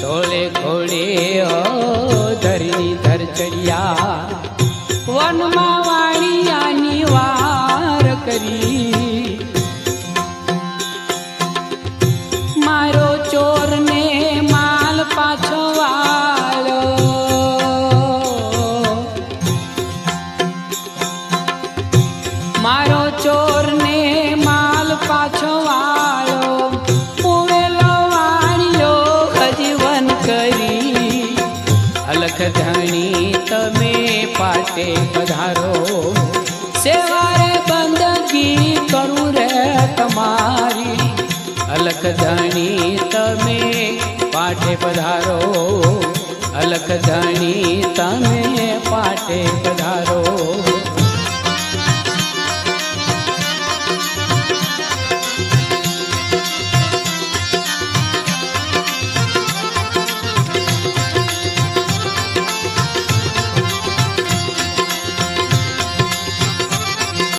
તોળે ઘોડે ધરી ધર ચડ્યા વનમાં વાણિયાની વાર કરી. મારો ચોરને માલ પાછો મારો ચોર અલખ ધણી તમે પાટે પધારો. સેવારે બંદગી કરું રે તમારી. અલખ ધણી તમે પાટે પધારો. અલખ ધણી તમે પાટે પધારો.